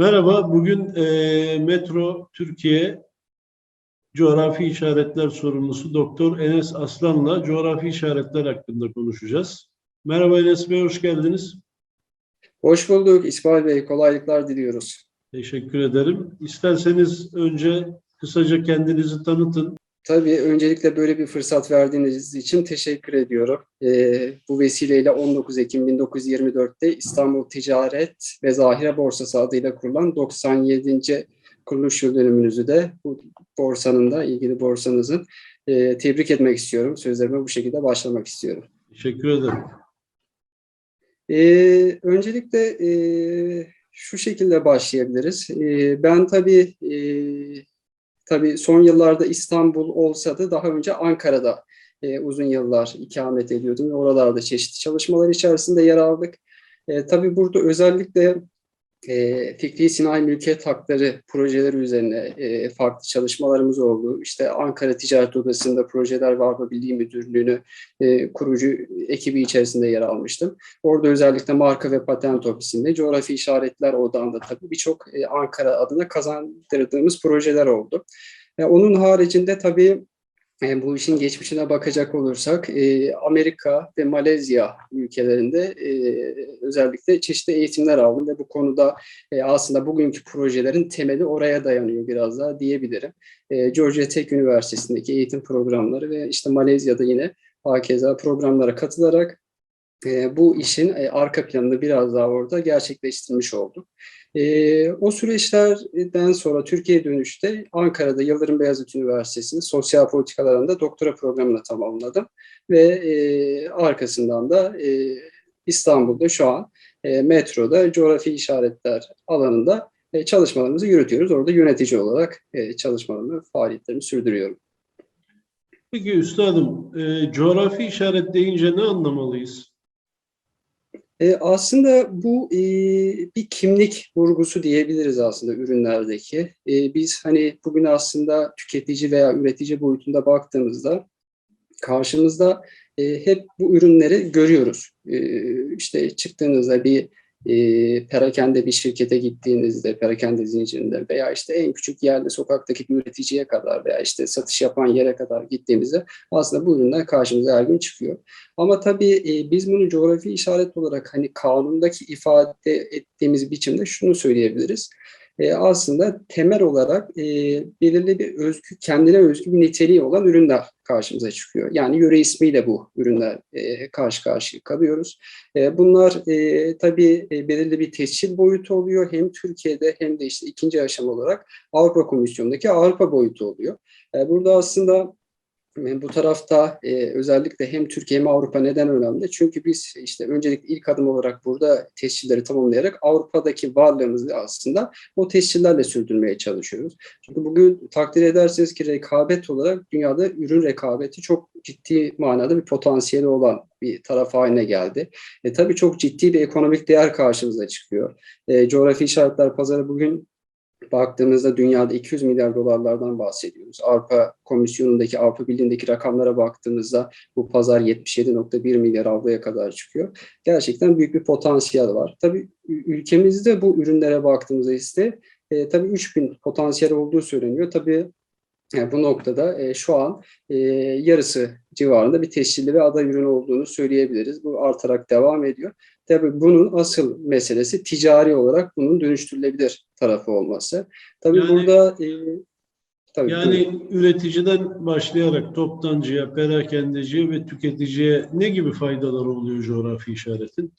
Merhaba, bugün e, Metro Türkiye Coğrafi İşaretler Sorumlusu Doktor Enes Aslan'la coğrafi işaretler hakkında konuşacağız. Merhaba Enes Bey, hoş geldiniz. Hoş bulduk İsmail Bey. Kolaylıklar diliyoruz. Teşekkür ederim. İsterseniz önce kısaca kendinizi tanıtın. Tabii öncelikle böyle bir fırsat verdiğiniz için teşekkür ediyorum. Ee, bu vesileyle 19 Ekim 1924'te İstanbul Ticaret ve Zahire Borsası adıyla kurulan 97. kuruluş yıl dönümünüzü de bu borsanın da ilgili borsanızın e, tebrik etmek istiyorum. Sözlerime bu şekilde başlamak istiyorum. Teşekkür ederim. Ee, öncelikle e, şu şekilde başlayabiliriz. Ee, ben tabii e, tabii son yıllarda İstanbul olsa da daha önce Ankara'da e, uzun yıllar ikamet ediyordum ve oralarda çeşitli çalışmalar içerisinde yer aldık. E, tabii burada özellikle e, fikri sinayi mülkiyet hakları projeleri üzerine e, farklı çalışmalarımız oldu. İşte Ankara Ticaret Odası'nda Projeler ve Avrupa Birliği Müdürlüğü'nü e, kurucu ekibi içerisinde yer almıştım. Orada özellikle marka ve patent ofisinde coğrafi işaretler odağında tabii birçok e, Ankara adına kazandırdığımız projeler oldu. E, onun haricinde tabii e, bu işin geçmişine bakacak olursak e, Amerika ve Malezya ülkelerinde e, özellikle çeşitli eğitimler aldım ve bu konuda aslında bugünkü projelerin temeli oraya dayanıyor biraz daha diyebilirim. E, Georgia Tech Üniversitesi'ndeki eğitim programları ve işte Malezya'da yine hakeza programlara katılarak e, bu işin e, arka planını biraz daha orada gerçekleştirmiş olduk. E, o süreçlerden sonra Türkiye dönüşte Ankara'da Yıldırım Beyazıt Üniversitesi'nin sosyal politikalar alanında doktora programını tamamladım. Ve e, arkasından da e, İstanbul'da şu an e, metroda coğrafi işaretler alanında e, çalışmalarımızı yürütüyoruz. Orada yönetici olarak e, çalışmalarımı, faaliyetlerimi sürdürüyorum. Peki üstadım, e, coğrafi işaret deyince ne anlamalıyız? E, aslında bu e, bir kimlik vurgusu diyebiliriz aslında ürünlerdeki. E, biz hani bugün aslında tüketici veya üretici boyutunda baktığımızda karşımızda e, hep bu ürünleri görüyoruz. E, işte çıktığınızda bir e, perakende bir şirkete gittiğinizde, perakende zincirinde veya işte en küçük yerde sokaktaki bir üreticiye kadar veya işte satış yapan yere kadar gittiğimizde aslında bu ürünler karşımıza her gün çıkıyor. Ama tabii e, biz bunu coğrafi işaret olarak hani kanundaki ifade ettiğimiz biçimde şunu söyleyebiliriz. E, aslında temel olarak e, belirli bir özgü, kendine özgü bir niteliği olan ürünler karşımıza çıkıyor. Yani yöre ismiyle bu ürünler e, karşı karşıya kalıyoruz. E, bunlar e, tabii e, belirli bir tescil boyutu oluyor. Hem Türkiye'de hem de işte ikinci aşama olarak Avrupa Komisyonu'ndaki Avrupa boyutu oluyor. E, burada aslında bu tarafta e, özellikle hem Türkiye hem Avrupa neden önemli? Çünkü biz işte öncelikle ilk adım olarak burada tescilleri tamamlayarak Avrupa'daki varlığımızı aslında o tescillerle sürdürmeye çalışıyoruz. Çünkü bugün takdir ederseniz ki rekabet olarak dünyada ürün rekabeti çok ciddi manada bir potansiyeli olan bir taraf haline geldi. E, tabii çok ciddi bir ekonomik değer karşımıza çıkıyor. E, coğrafi işaretler pazarı bugün baktığımızda dünyada 200 milyar dolarlardan bahsediyoruz. Avrupa Komisyonu'ndaki, Avrupa Birliği'ndeki rakamlara baktığımızda bu pazar 77.1 milyar avroya kadar çıkıyor. Gerçekten büyük bir potansiyel var. Tabii ülkemizde bu ürünlere baktığımızda ise e, tabii 3000 potansiyel olduğu söyleniyor. Tabii yani bu noktada e, şu an e, yarısı civarında bir tescilli ve aday ürün olduğunu söyleyebiliriz. Bu artarak devam ediyor. Tabii bunun asıl meselesi ticari olarak bunun dönüştürülebilir tarafı olması. Tabii Yani- burada e, tabii Yani buyurun. üreticiden başlayarak toptancıya, perakendeciye ve tüketiciye ne gibi faydaları oluyor coğrafi işaretin?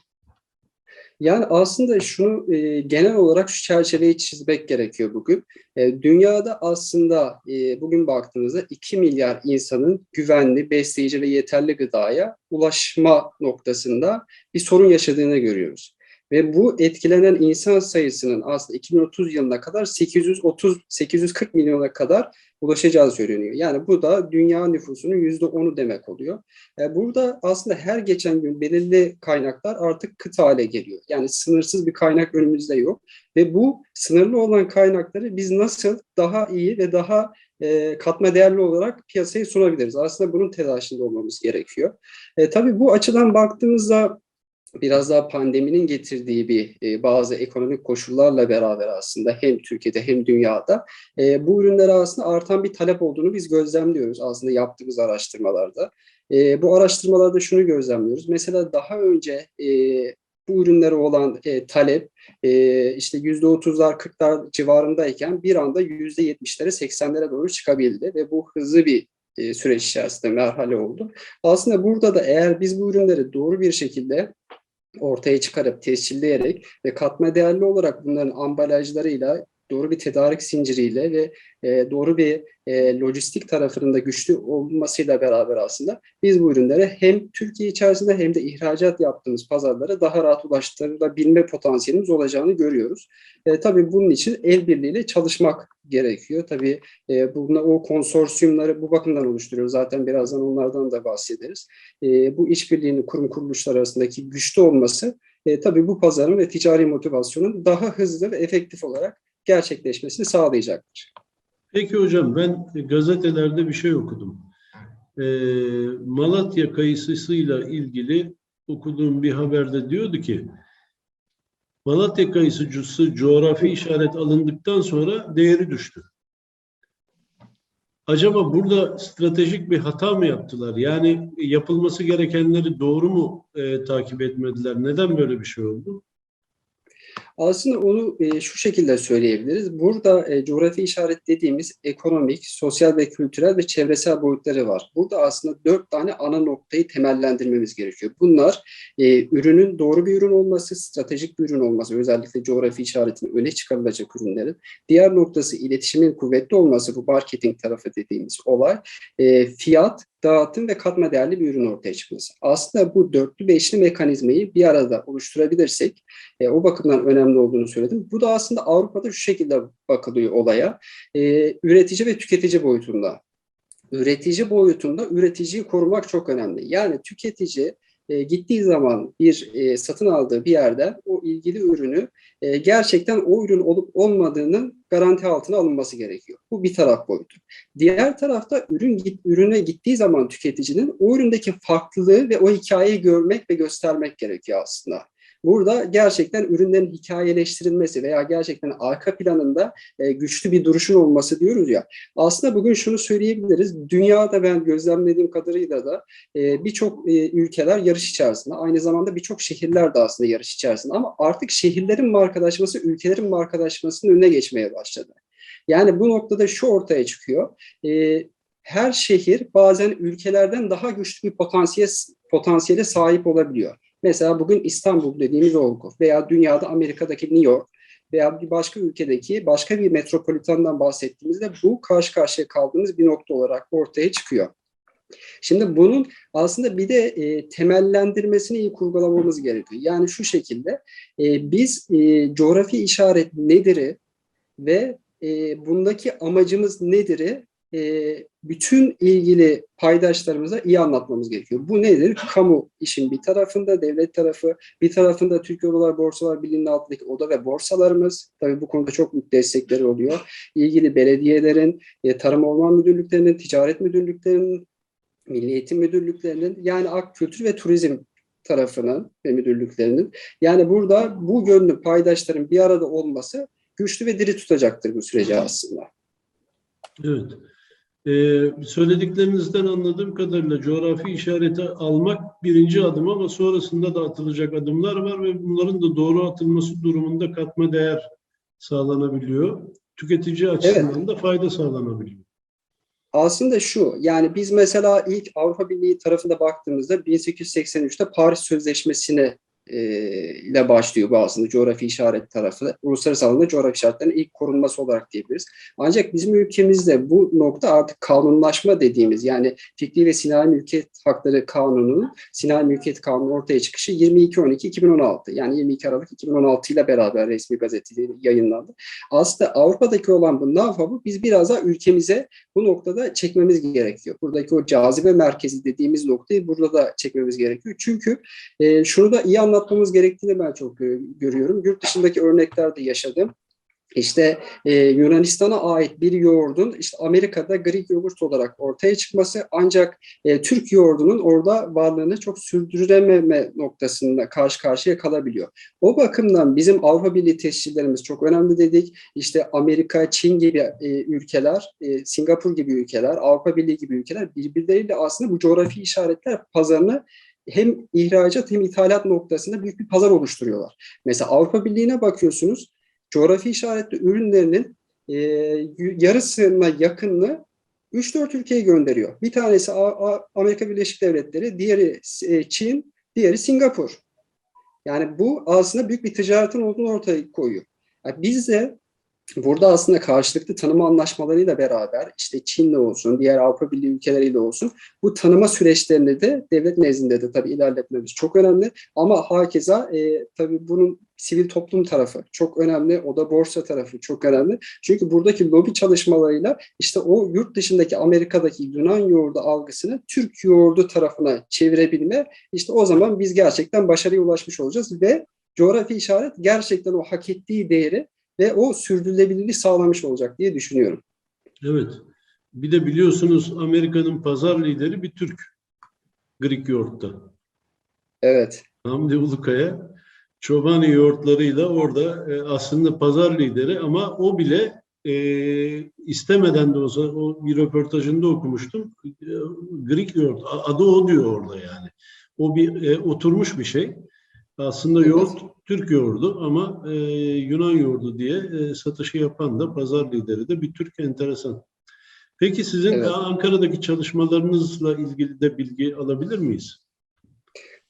Yani aslında şunu e, genel olarak şu çerçeveyi çizmek gerekiyor bugün. E, dünyada aslında e, bugün baktığımızda 2 milyar insanın güvenli, besleyici ve yeterli gıdaya ulaşma noktasında bir sorun yaşadığını görüyoruz. Ve bu etkilenen insan sayısının aslında 2030 yılına kadar 830 840 milyona kadar ulaşacağı söyleniyor. Yani bu da dünya nüfusunun %10'u demek oluyor. E, Burada aslında her geçen gün belirli kaynaklar artık kıt hale geliyor. Yani sınırsız bir kaynak önümüzde yok. Ve bu sınırlı olan kaynakları biz nasıl daha iyi ve daha e, katma değerli olarak piyasaya sunabiliriz? Aslında bunun telaşında olmamız gerekiyor. E, tabii bu açıdan baktığımızda biraz daha pandeminin getirdiği bir e, bazı ekonomik koşullarla beraber aslında hem Türkiye'de hem dünyada e, bu ürünlere aslında artan bir talep olduğunu biz gözlemliyoruz aslında yaptığımız araştırmalarda. E, bu araştırmalarda şunu gözlemliyoruz. Mesela daha önce e, bu ürünlere olan e, talep e, işte yüzde otuzlar, kırklar civarındayken bir anda yüzde yetmişlere, seksenlere doğru çıkabildi ve bu hızlı bir e, süreç içerisinde merhale oldu. Aslında burada da eğer biz bu ürünleri doğru bir şekilde ortaya çıkarıp tescilleyerek ve katma değerli olarak bunların ambalajlarıyla doğru bir tedarik zinciriyle ve e, doğru bir e, lojistik tarafının da güçlü olmasıyla beraber aslında biz bu ürünlere hem Türkiye içerisinde hem de ihracat yaptığımız pazarlara daha rahat ulaştırılabilme potansiyelimiz olacağını görüyoruz. E, tabii bunun için el birliğiyle çalışmak gerekiyor. Tabii e, buna, o konsorsiyumları bu bakımdan oluşturuyoruz. Zaten birazdan onlardan da bahsederiz. E, bu işbirliğinin kurum kuruluşlar arasındaki güçlü olması e, tabii bu pazarın ve ticari motivasyonun daha hızlı ve efektif olarak gerçekleşmesini sağlayacaktır. Peki hocam ben gazetelerde bir şey okudum. Ee, Malatya kayısısıyla ilgili okuduğum bir haberde diyordu ki Malatya kayısıcısı coğrafi işaret alındıktan sonra değeri düştü. Acaba burada stratejik bir hata mı yaptılar? Yani yapılması gerekenleri doğru mu e, takip etmediler? Neden böyle bir şey oldu? Aslında onu e, şu şekilde söyleyebiliriz. Burada e, coğrafi işaret dediğimiz ekonomik, sosyal ve kültürel ve çevresel boyutları var. Burada aslında dört tane ana noktayı temellendirmemiz gerekiyor. Bunlar e, ürünün doğru bir ürün olması, stratejik bir ürün olması, özellikle coğrafi işaretin öne çıkarılacak ürünlerin. Diğer noktası iletişimin kuvvetli olması, bu marketing tarafı dediğimiz olay. E, fiyat, dağıtım ve katma değerli bir ürün ortaya çıkması. Aslında bu dörtlü beşli mekanizmayı bir arada oluşturabilirsek e, o bakımdan önemli olduğunu söyledim. Bu da aslında Avrupa'da şu şekilde bakılıyor olaya. E, üretici ve tüketici boyutunda. Üretici boyutunda üreticiyi korumak çok önemli. Yani tüketici e, gittiği zaman bir e, satın aldığı bir yerden o ilgili ürünü e, gerçekten o ürün olup olmadığının garanti altına alınması gerekiyor. Bu bir taraf boyutu. Diğer tarafta ürün git, ürüne gittiği zaman tüketicinin o üründeki farklılığı ve o hikayeyi görmek ve göstermek gerekiyor aslında. Burada gerçekten ürünlerin hikayeleştirilmesi veya gerçekten arka planında e, güçlü bir duruşun olması diyoruz ya. Aslında bugün şunu söyleyebiliriz. Dünyada ben gözlemlediğim kadarıyla da e, birçok e, ülkeler yarış içerisinde. Aynı zamanda birçok şehirler de aslında yarış içerisinde. Ama artık şehirlerin markalaşması ülkelerin markalaşmasının önüne geçmeye başladı. Yani bu noktada şu ortaya çıkıyor. Her şehir bazen ülkelerden daha güçlü bir potansiyel potansiyele sahip olabiliyor. Mesela bugün İstanbul dediğimiz olgu veya dünyada Amerika'daki New York veya bir başka ülkedeki başka bir metropolitandan bahsettiğimizde bu karşı karşıya kaldığımız bir nokta olarak ortaya çıkıyor. Şimdi bunun aslında bir de e, temellendirmesini iyi kurgulamamız gerekiyor. Yani şu şekilde e, biz e, coğrafi işaret nedir'i ve e, bundaki amacımız nedir'i e, bütün ilgili paydaşlarımıza iyi anlatmamız gerekiyor. Bu nedir? Kamu işin bir tarafında, devlet tarafı, bir tarafında Türkiye Odalar Borsalar Birliği'nin altındaki oda ve borsalarımız. Tabii bu konuda çok büyük destekleri oluyor. İlgili belediyelerin, e, tarım orman müdürlüklerinin, ticaret müdürlüklerinin, milli eğitim müdürlüklerinin yani ak kültür ve turizm tarafının ve müdürlüklerinin yani burada bu gönlü paydaşların bir arada olması güçlü ve diri tutacaktır bu süreci aslında. Evet. Ee, söylediklerinizden anladığım kadarıyla coğrafi işareti almak birinci adım ama sonrasında da atılacak adımlar var ve bunların da doğru atılması durumunda katma değer sağlanabiliyor. Tüketici açısından evet. da fayda sağlanabiliyor. Aslında şu, yani biz mesela ilk Avrupa Birliği tarafında baktığımızda 1883'te Paris Sözleşmesi'ne ile başlıyor bu aslında coğrafi işaret tarafı. Uluslararası alanda coğrafi işaretlerin ilk korunması olarak diyebiliriz. Ancak bizim ülkemizde bu nokta artık kanunlaşma dediğimiz yani fikri ve sinayi mülkiyet hakları kanununun sinayi mülkiyet kanunu ortaya çıkışı 22-12-2016 yani 22 Aralık 2016 ile beraber resmi gazetede yayınlandı. Aslında Avrupa'daki olan bu nafabı biz biraz daha ülkemize bu noktada çekmemiz gerekiyor. Buradaki o cazibe merkezi dediğimiz noktayı burada da çekmemiz gerekiyor. Çünkü e, şunu da iyi anlatmamız gerektiğini ben çok görüyorum. Yurt dışındaki örneklerde yaşadım. işte e, Yunanistan'a ait bir yoğurdun işte Amerika'da Greek yoğurt olarak ortaya çıkması ancak e, Türk yoğurdunun orada varlığını çok sürdürememe noktasında karşı karşıya kalabiliyor. O bakımdan bizim Avrupa Birliği tescillerimiz çok önemli dedik. İşte Amerika, Çin gibi e, ülkeler, e, Singapur gibi ülkeler, Avrupa Birliği gibi ülkeler birbirleriyle aslında bu coğrafi işaretler pazarını hem ihracat hem ithalat noktasında büyük bir pazar oluşturuyorlar. Mesela Avrupa Birliği'ne bakıyorsunuz, coğrafi işaretli ürünlerinin e, yarısına yakınını 3-4 ülkeye gönderiyor. Bir tanesi Amerika Birleşik Devletleri, diğeri e, Çin, diğeri Singapur. Yani bu aslında büyük bir ticaretin olduğunu ortaya koyuyor. Yani biz de burada aslında karşılıklı tanıma anlaşmalarıyla beraber işte Çin'le olsun, diğer Avrupa Birliği ülkeleriyle olsun bu tanıma süreçlerini de devlet nezdinde de tabii ilerletmemiz çok önemli. Ama hakeza e, tabii bunun sivil toplum tarafı çok önemli. O da borsa tarafı çok önemli. Çünkü buradaki lobi çalışmalarıyla işte o yurt dışındaki Amerika'daki Yunan yoğurdu algısını Türk yoğurdu tarafına çevirebilme işte o zaman biz gerçekten başarıya ulaşmış olacağız ve coğrafi işaret gerçekten o hak ettiği değeri ve o sürdürülebilirliği sağlamış olacak diye düşünüyorum. Evet. Bir de biliyorsunuz Amerika'nın pazar lideri bir Türk. Greek yoğurtta. Evet. Hamdi Ulukaya Çobani yoğurtlarıyla orada e, aslında pazar lideri ama o bile e, istemeden de olsa o bir röportajında okumuştum. E, Greek yoğurt adı o diyor orada yani. O bir e, oturmuş bir şey. Aslında yoğurt Türk yoğurdu ama e, Yunan yoğurdu diye e, satışı yapan da pazar lideri de bir Türk enteresan. Peki sizin Evet. Ankara'daki çalışmalarınızla ilgili de bilgi alabilir miyiz?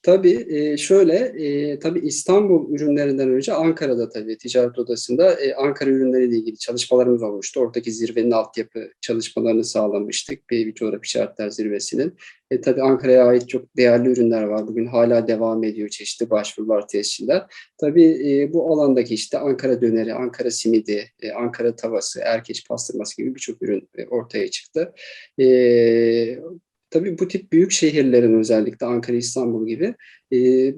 Tabii şöyle, e, tabii İstanbul ürünlerinden önce Ankara'da tabii ticaret odasında Ankara ürünleriyle ilgili çalışmalarımız olmuştu. Oradaki zirvenin altyapı çalışmalarını sağlamıştık. Bir coğrafi işaretler zirvesinin. E, tabii Ankara'ya ait çok değerli ürünler var. Bugün hala devam ediyor çeşitli başvurular, tesciller. Tabii bu alandaki işte Ankara döneri, Ankara simidi, e, Ankara tavası, erkeç pastırması gibi birçok ürün e, ortaya çıktı. E, Tabii bu tip büyük şehirlerin özellikle Ankara, İstanbul gibi e,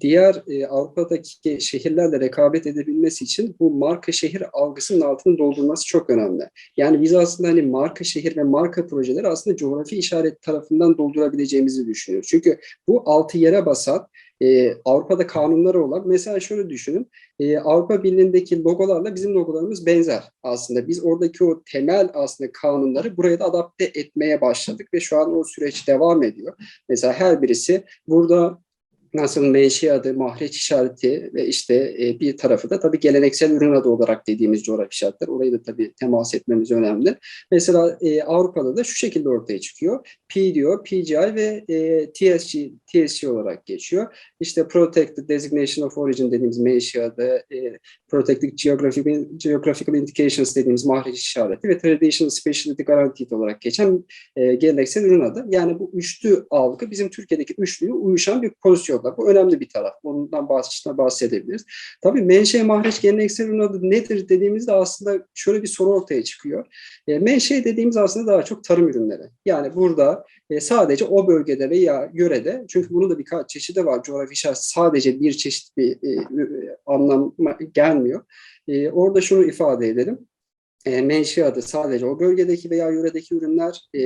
diğer e, Avrupa'daki şehirlerle rekabet edebilmesi için bu marka şehir algısının altını doldurması çok önemli. Yani biz aslında hani marka şehir ve marka projeleri aslında coğrafi işaret tarafından doldurabileceğimizi düşünüyoruz. Çünkü bu altı yere basan e, Avrupa'da kanunları olan mesela şöyle düşünün e, Avrupa Birliği'ndeki logolarla bizim logolarımız benzer aslında. Biz oradaki o temel aslında kanunları buraya da adapte etmeye başladık ve şu an o süreç devam ediyor. Mesela her birisi burada nasıl menşe adı, mahreç işareti ve işte e, bir tarafı da tabii geleneksel ürün adı olarak dediğimiz coğrafi işaretler. Orayı da tabii temas etmemiz önemli. Mesela e, Avrupa'da da şu şekilde ortaya çıkıyor. P diyor, PGI ve e, TSG, TSG olarak geçiyor. İşte Protected Designation of Origin dediğimiz menşe adı, e, Protected Geographical, Geographical Indications dediğimiz mahreç işareti ve Traditional Specialty Guaranteed olarak geçen e, geleneksel ürün adı. Yani bu üçlü algı bizim Türkiye'deki üçlüye uyuşan bir pozisyonda. Bu önemli bir taraf. Bundan bahs- bahsedebiliriz. Tabii menşe mahreç geleneksel ürün adı nedir dediğimizde aslında şöyle bir soru ortaya çıkıyor. E, menşe dediğimiz aslında daha çok tarım ürünleri. Yani burada e, sadece o bölgede veya yörede çünkü bunun da birkaç çeşidi var. Coğrafi işaret sadece bir çeşit bir e, e, anlama gelmiyor. E, orada şunu ifade edelim e, menşe adı sadece o bölgedeki veya yöredeki ürünler, e,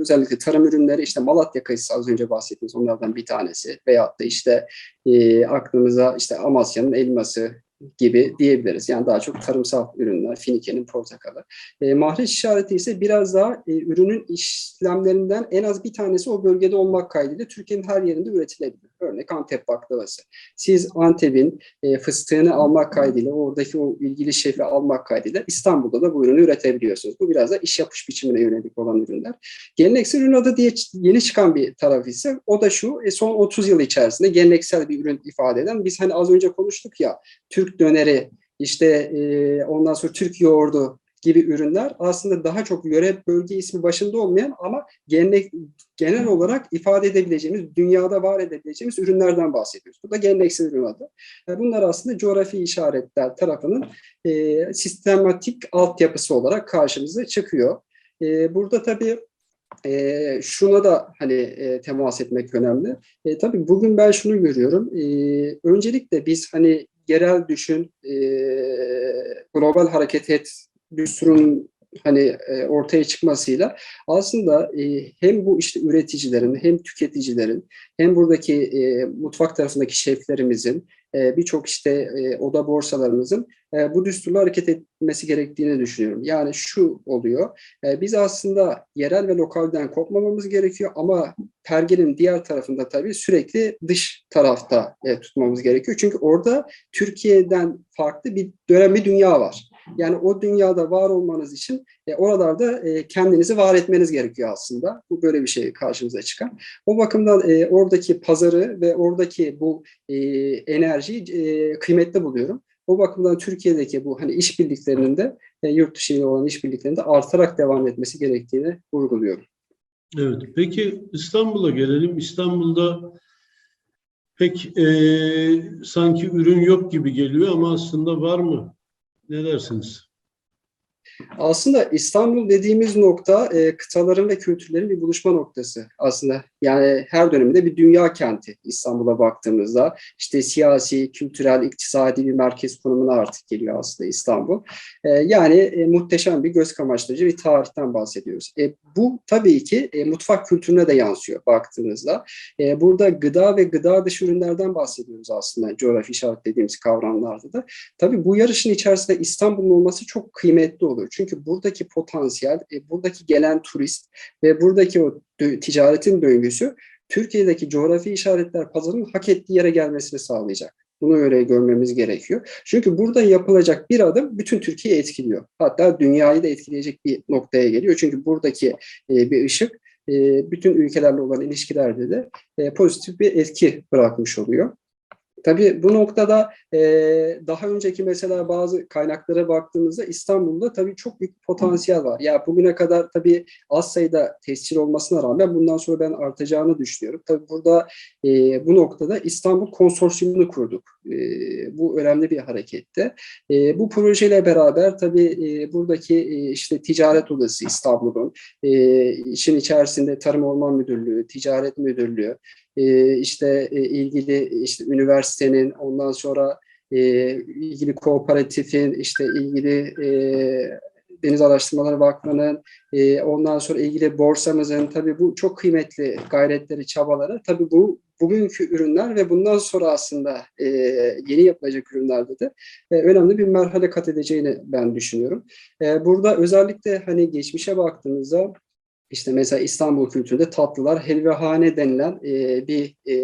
özellikle tarım ürünleri, işte Malatya kayısı az önce bahsettiğimiz onlardan bir tanesi. Veyahut da işte e, aklımıza işte Amasya'nın elması gibi diyebiliriz. Yani daha çok tarımsal ürünler, Finike'nin portakalı. E, mahreç işareti ise biraz daha e, ürünün işlemlerinden en az bir tanesi o bölgede olmak kaydıyla Türkiye'nin her yerinde üretilebilir. Örnek Antep baklavası. Siz Antep'in e, fıstığını almak kaydıyla, oradaki o ilgili şefi almak kaydıyla İstanbul'da da bu ürünü üretebiliyorsunuz. Bu biraz da iş yapış biçimine yönelik olan ürünler. Geleneksel ürün adı diye yeni çıkan bir taraf ise o da şu, e, son 30 yıl içerisinde geleneksel bir ürün ifade eden, biz hani az önce konuştuk ya, Türk döneri, işte e, ondan sonra Türk yoğurdu gibi ürünler aslında daha çok yöre bölge ismi başında olmayan ama gelenek, genel olarak ifade edebileceğimiz, dünyada var edebileceğimiz ürünlerden bahsediyoruz. Bu da geleneksel ürün adı. E, Bunlar aslında coğrafi işaretler tarafının e, sistematik altyapısı olarak karşımıza çıkıyor. E, burada tabii e, şuna da hani e, temas etmek önemli. E, tabii bugün ben şunu görüyorum. E, öncelikle biz hani yerel düşün, e, global hareket et düsturunun hani e, ortaya çıkmasıyla aslında e, hem bu işte üreticilerin hem tüketicilerin hem buradaki e, mutfak tarafındaki şeflerimizin birçok işte e, oda borsalarımızın e, bu düsturla hareket etmesi gerektiğini düşünüyorum. Yani şu oluyor, e, biz aslında yerel ve lokalden kopmamamız gerekiyor ama pergenin diğer tarafında tabii sürekli dış tarafta tutmamız gerekiyor. Çünkü orada Türkiye'den farklı bir dönem bir dünya var. Yani o dünyada var olmanız için e, oralarda e, kendinizi var etmeniz gerekiyor aslında. Bu böyle bir şey karşımıza çıkan. O bakımdan e, oradaki pazarı ve oradaki bu e, enerjiyi e, kıymetli buluyorum. O bakımdan Türkiye'deki bu hani işbirliklerinin de e, yurt dışı ile olan işbirliklerinin de artarak devam etmesi gerektiğini vurguluyorum. Evet. Peki İstanbul'a gelelim. İstanbul'da pek e, sanki ürün yok gibi geliyor ama aslında var mı? Ne dersiniz? Aslında İstanbul dediğimiz nokta e, kıtaların ve kültürlerin bir buluşma noktası aslında. Yani her dönemde bir dünya kenti İstanbul'a baktığımızda işte siyasi, kültürel, iktisadi bir merkez konumuna artık geliyor aslında İstanbul. E, yani e, muhteşem bir göz kamaştırıcı bir tarihten bahsediyoruz. E, bu tabii ki e, mutfak kültürüne de yansıyor baktığınızda. E, burada gıda ve gıda dışı ürünlerden bahsediyoruz aslında coğrafi işaretlediğimiz kavramlarda da. Tabii bu yarışın içerisinde İstanbul'un olması çok kıymetli olur. Çünkü buradaki potansiyel, e, buradaki gelen turist ve buradaki o dö- ticaretin döngüsü Türkiye'deki coğrafi işaretler pazarının hak ettiği yere gelmesini sağlayacak. Bunu öyle görmemiz gerekiyor. Çünkü burada yapılacak bir adım bütün Türkiye'yi etkiliyor. Hatta dünyayı da etkileyecek bir noktaya geliyor. Çünkü buradaki e, bir ışık e, bütün ülkelerle olan ilişkilerde de e, pozitif bir etki bırakmış oluyor. Tabii bu noktada e, daha önceki mesela bazı kaynaklara baktığımızda İstanbul'da tabii çok büyük potansiyel var. Ya bugüne kadar tabii az sayıda tescil olmasına rağmen bundan sonra ben artacağını düşünüyorum. Tabii burada e, bu noktada İstanbul Konsorsiyumunu kurduk. E, bu önemli bir hareketti. E, bu projeyle beraber tabii e, buradaki e, işte ticaret odası İstanbul'un, e, işin içerisinde Tarım Orman Müdürlüğü, Ticaret Müdürlüğü, e, işte e, ilgili işte üniversitenin ondan sonra e, ilgili kooperatifin işte ilgili e, Deniz Araştırmaları Vakfı'nın ondan sonra ilgili borsamızın tabii bu çok kıymetli gayretleri, çabaları tabii bu bugünkü ürünler ve bundan sonra aslında yeni yapılacak ürünlerde de önemli bir merhale kat edeceğini ben düşünüyorum. Burada özellikle hani geçmişe baktığımızda işte mesela İstanbul kültüründe tatlılar helvahane denilen e, bir e,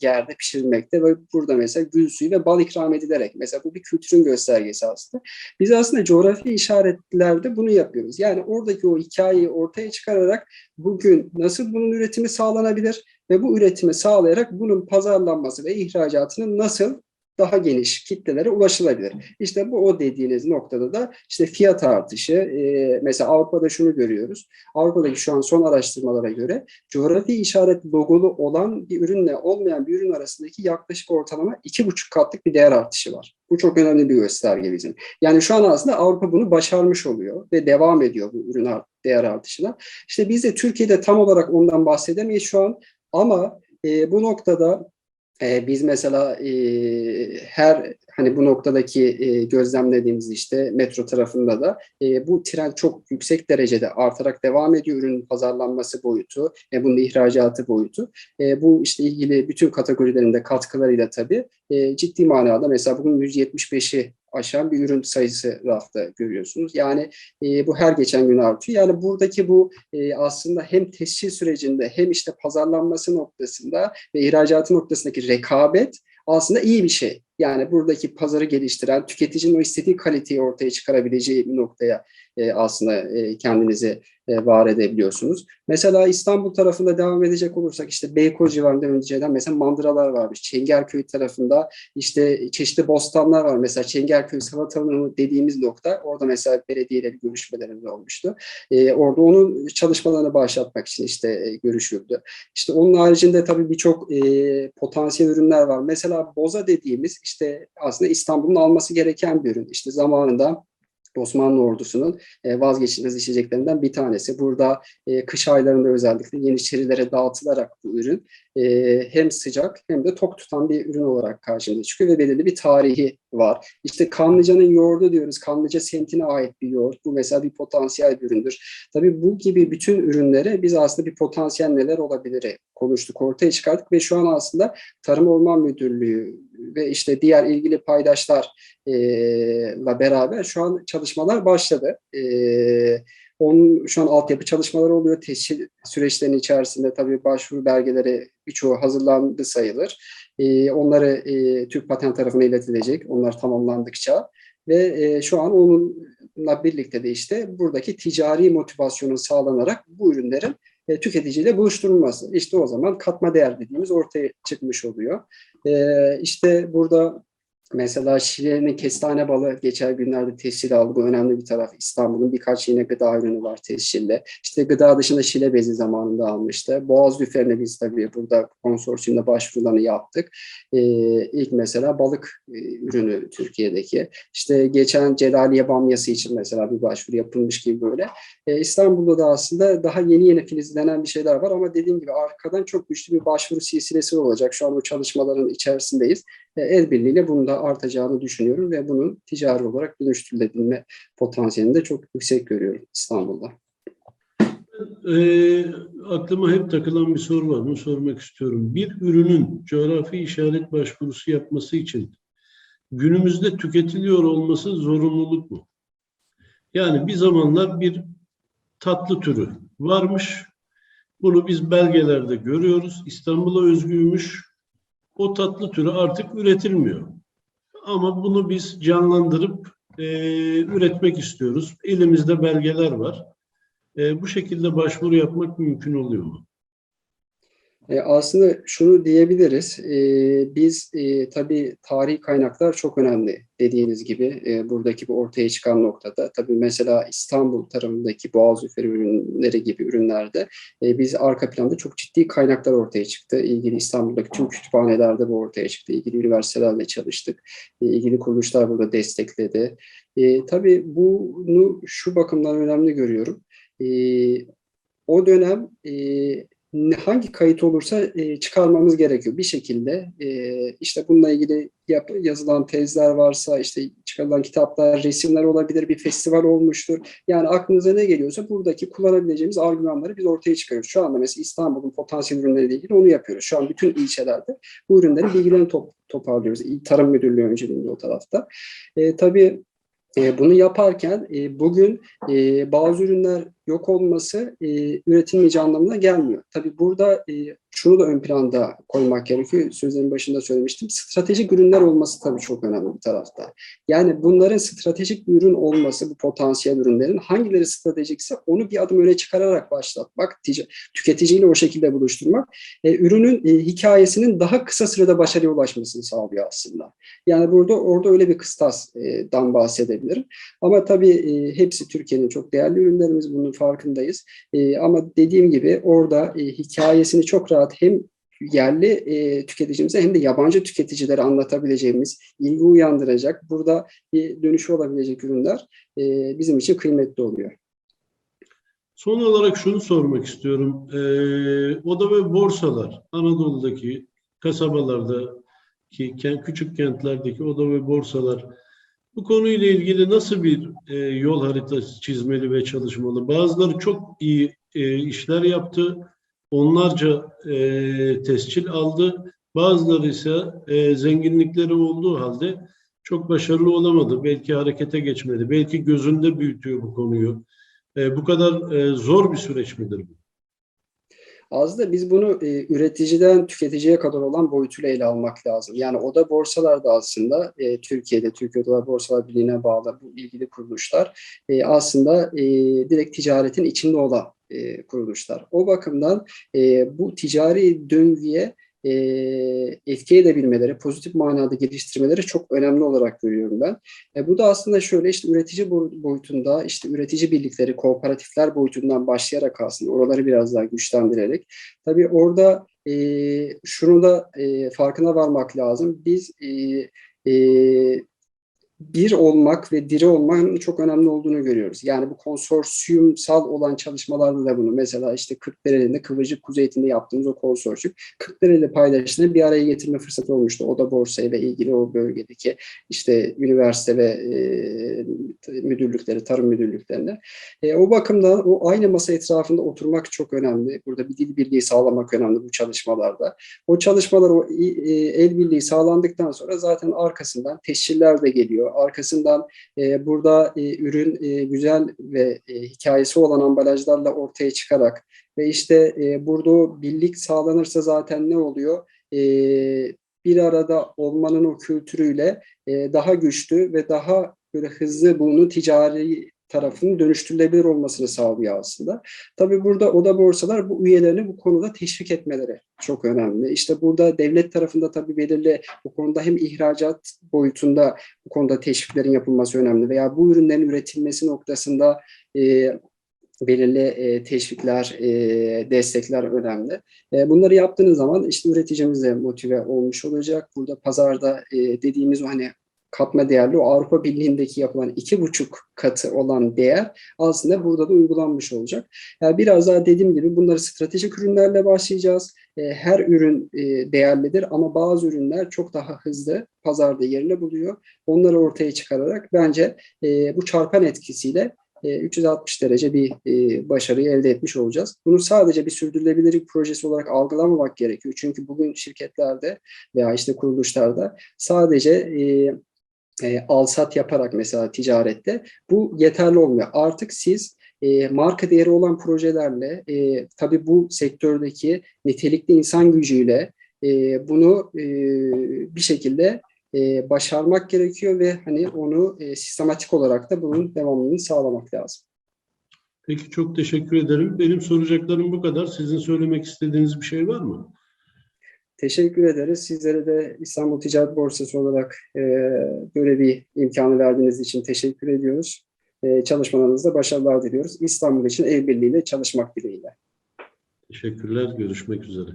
yerde pişirilmekte ve burada mesela gül suyu ve bal ikram edilerek mesela bu bir kültürün göstergesi aslında. Biz aslında coğrafi işaretlerde bunu yapıyoruz. Yani oradaki o hikayeyi ortaya çıkararak bugün nasıl bunun üretimi sağlanabilir ve bu üretimi sağlayarak bunun pazarlanması ve ihracatının nasıl daha geniş kitlelere ulaşılabilir. İşte bu o dediğiniz noktada da işte fiyat artışı, e, mesela Avrupa'da şunu görüyoruz. Avrupa'daki şu an son araştırmalara göre coğrafi işaret logolu olan bir ürünle olmayan bir ürün arasındaki yaklaşık ortalama iki buçuk katlık bir değer artışı var. Bu çok önemli bir gösterge bizim. Yani şu an aslında Avrupa bunu başarmış oluyor ve devam ediyor bu ürün değer artışına. İşte biz de Türkiye'de tam olarak ondan bahsedemeyiz şu an ama e, bu noktada e, biz mesela e, her hani bu noktadaki e, gözlemlediğimiz işte metro tarafında da e, bu trend çok yüksek derecede artarak devam ediyor ürünün pazarlanması boyutu, e, bunun ihracatı boyutu. E, bu işte ilgili bütün kategorilerinde katkılarıyla tabii e, ciddi manada mesela bugün 175'i aşan bir ürün sayısı rafta görüyorsunuz. Yani e, bu her geçen gün artıyor. Yani buradaki bu e, aslında hem tescil sürecinde hem işte pazarlanması noktasında ve ihracatı noktasındaki rekabet aslında iyi bir şey. Yani buradaki pazarı geliştiren, tüketicinin o istediği kaliteyi ortaya çıkarabileceği bir noktaya e, aslında e, kendinizi e, var edebiliyorsunuz. Mesela İstanbul tarafında devam edecek olursak işte Beykoz civarında önceden mesela mandıralar varmış. Çengelköy tarafında işte çeşitli bostanlar var. Mesela Çengelköy salatalığı dediğimiz nokta orada mesela belediyeyle görüşmelerimiz olmuştu. E, orada onun çalışmalarını başlatmak için işte e, görüşüldü. İşte onun haricinde tabii birçok e, potansiyel ürünler var. Mesela boza dediğimiz işte aslında İstanbul'un alması gereken bir ürün. İşte zamanında Osmanlı ordusunun e, vazgeçilmez içeceklerinden bir tanesi. Burada e, kış aylarında özellikle Yeniçerilere dağıtılarak bu ürün e, hem sıcak hem de tok tutan bir ürün olarak karşımıza çıkıyor ve belirli bir tarihi var. İşte Kanlıca'nın yoğurdu diyoruz. Kanlıca semtine ait bir yoğurt. Bu mesela bir potansiyel bir üründür. Tabii bu gibi bütün ürünlere biz aslında bir potansiyel neler olabilir konuştuk, ortaya çıkarttık ve şu an aslında Tarım Orman Müdürlüğü ve işte diğer ilgili paydaşlarla beraber şu an çalışmalar başladı. E, onun şu an altyapı çalışmaları oluyor. Tescil süreçlerinin içerisinde tabii başvuru belgeleri birçoğu hazırlandı sayılır. E, onları e, Türk Patent tarafına iletilecek. Onlar tamamlandıkça ve e, şu an onunla birlikte de işte buradaki ticari motivasyonun sağlanarak bu ürünlerin e, tüketiciyle buluşturulması. İşte o zaman katma değer dediğimiz ortaya çıkmış oluyor. E, işte burada Mesela Şile'nin kestane balı geçer günlerde tescil aldı. Bu önemli bir taraf. İstanbul'un birkaç yine gıda ürünü var tescilli. İşte gıda dışında Şile bezi zamanında almıştı. Boğaz lüferine biz tabii burada konsorsiyumda başvurularını yaptık. Ee, ilk mesela balık e, ürünü Türkiye'deki. İşte geçen Celaliye bamyası için mesela bir başvuru yapılmış gibi böyle. Ee, İstanbul'da da aslında daha yeni yeni filizlenen bir şeyler var ama dediğim gibi arkadan çok güçlü bir başvuru silsilesi olacak. Şu an o çalışmaların içerisindeyiz. Ee, el birliğiyle bunu da artacağını düşünüyorum ve bunun ticari olarak dönüştürülebilme potansiyelini de çok yüksek görüyorum İstanbul'da. E, aklıma hep takılan bir soru var. Bunu sormak istiyorum. Bir ürünün coğrafi işaret başvurusu yapması için günümüzde tüketiliyor olması zorunluluk mu? Yani bir zamanlar bir tatlı türü varmış. Bunu biz belgelerde görüyoruz. İstanbul'a özgüymüş. O tatlı türü artık üretilmiyor. Ama bunu biz canlandırıp e, üretmek istiyoruz. Elimizde belgeler var. E, bu şekilde başvuru yapmak mümkün oluyor mu? E, aslında şunu diyebiliriz. E, biz e, tabii tarihi kaynaklar çok önemli dediğiniz gibi e, buradaki bu ortaya çıkan noktada. Tabii mesela İstanbul tarafındaki boğaz üferi ürünleri gibi ürünlerde biz arka planda çok ciddi kaynaklar ortaya çıktı. İlgili İstanbul'daki tüm kütüphanelerde bu ortaya çıktı. İlgili üniversitelerle çalıştık. İlgili kuruluşlar burada destekledi. E, tabii bunu şu bakımdan önemli görüyorum. O dönem hangi kayıt olursa e, çıkarmamız gerekiyor bir şekilde. E, işte bununla ilgili yap, yazılan tezler varsa, işte çıkarılan kitaplar, resimler olabilir, bir festival olmuştur. Yani aklınıza ne geliyorsa buradaki kullanabileceğimiz argümanları biz ortaya çıkarıyoruz. Şu anda mesela İstanbul'un potansiyel ürünleriyle ilgili onu yapıyoruz. Şu an bütün ilçelerde bu ürünlerin bilgilerini top, toparlıyoruz. Tarım Müdürlüğü önceliğinde o tarafta. E, tabii e, bunu yaparken e, bugün e, bazı ürünler yok olması e, üretilmeyeceği anlamına gelmiyor. Tabii burada e, şunu da ön planda koymak gerekiyor. Sözlerin başında söylemiştim. Stratejik ürünler olması tabii çok önemli bir tarafta. Yani bunların stratejik bir ürün olması, bu potansiyel ürünlerin hangileri stratejikse onu bir adım öne çıkararak başlatmak, tüketiciyle o şekilde buluşturmak, e, ürünün e, hikayesinin daha kısa sürede başarıya ulaşmasını sağlıyor aslında. Yani burada orada öyle bir kıstasdan bahsedebilirim. Ama tabii e, hepsi Türkiye'nin çok değerli ürünlerimiz. Bunun farkındayız. E, ama dediğim gibi orada e, hikayesini çok rahat hem yerli e, tüketicimize hem de yabancı tüketicilere anlatabileceğimiz, ilgi uyandıracak, burada bir dönüşü olabilecek ürünler e, bizim için kıymetli oluyor. Son olarak şunu sormak istiyorum. E, oda ve borsalar, Anadolu'daki kasabalardaki, küçük kentlerdeki oda ve borsalar bu konuyla ilgili nasıl bir e, yol haritası çizmeli ve çalışmalı? Bazıları çok iyi e, işler yaptı, onlarca e, tescil aldı. Bazıları ise e, zenginlikleri olduğu halde çok başarılı olamadı. Belki harekete geçmedi. Belki gözünde büyütüyor bu konuyu. E, bu kadar e, zor bir süreç midir bu? Az da biz bunu e, üreticiden tüketiciye kadar olan boyutuyla ele almak lazım. Yani oda borsalar da aslında e, Türkiye'de, Türkiye Odalar Borsalar Birliği'ne bağlı bu ilgili kuruluşlar e, aslında e, direkt ticaretin içinde olan e, kuruluşlar. O bakımdan e, bu ticari döngüye e, etki edebilmeleri, pozitif manada geliştirmeleri çok önemli olarak görüyorum ben. E, bu da aslında şöyle işte üretici boyutunda, işte üretici birlikleri, kooperatifler boyutundan başlayarak aslında oraları biraz daha güçlendirerek. Tabii orada e, şunu da e, farkına varmak lazım. Biz e, e, bir olmak ve diri olmanın çok önemli olduğunu görüyoruz. Yani bu konsorsiyumsal olan çalışmalarda da bunu mesela işte Kırklareli'nde Kıvırcık Kuzeyti'nde yaptığımız o konsorsiyum Kırklareli paydaşlarını bir araya getirme fırsatı olmuştu. O da borsa ile ilgili o bölgedeki işte üniversite ve e, müdürlükleri, tarım müdürlüklerine. E, o bakımdan o aynı masa etrafında oturmak çok önemli. Burada bir dil birliği sağlamak önemli bu çalışmalarda. O çalışmalar, o e, el birliği sağlandıktan sonra zaten arkasından teşhirler de geliyor. Arkasından e, burada e, ürün e, güzel ve e, hikayesi olan ambalajlarla ortaya çıkarak ve işte e, burada birlik sağlanırsa zaten ne oluyor? E, bir arada olmanın o kültürüyle e, daha güçlü ve daha böyle hızlı bunu ticari tarafının dönüştürülebilir olmasını sağlıyor aslında. Tabii burada oda borsalar bu üyelerini bu konuda teşvik etmeleri çok önemli. İşte burada devlet tarafında tabii belirli bu konuda hem ihracat boyutunda bu konuda teşviklerin yapılması önemli veya bu ürünlerin üretilmesi noktasında e, belirli e, teşvikler, e, destekler önemli. E, bunları yaptığınız zaman işte üreticimiz de motive olmuş olacak. Burada pazarda e, dediğimiz hani katma değerli o Avrupa Birliği'ndeki yapılan iki buçuk katı olan değer aslında burada da uygulanmış olacak. Yani biraz daha dediğim gibi bunları stratejik ürünlerle başlayacağız. E, her ürün e, değerlidir ama bazı ürünler çok daha hızlı pazarda yerini buluyor. Onları ortaya çıkararak bence e, bu çarpan etkisiyle 360 derece bir başarıyı elde etmiş olacağız. Bunu sadece bir sürdürülebilirlik projesi olarak algılamamak gerekiyor. Çünkü bugün şirketlerde veya işte kuruluşlarda sadece e, alsat yaparak mesela ticarette bu yeterli olmuyor. Artık siz e, marka değeri olan projelerle e, tabii bu sektördeki nitelikli insan gücüyle e, bunu e, bir şekilde e, başarmak gerekiyor ve hani onu e, sistematik olarak da bunun devamlılığını sağlamak lazım. Peki çok teşekkür ederim. Benim soracaklarım bu kadar. Sizin söylemek istediğiniz bir şey var mı? Teşekkür ederiz. Sizlere de İstanbul Ticaret Borsası olarak e, böyle bir imkanı verdiğiniz için teşekkür ediyoruz. E, çalışmalarınızda başarılar diliyoruz. İstanbul için el birliğiyle çalışmak dileğiyle. Teşekkürler. Görüşmek üzere.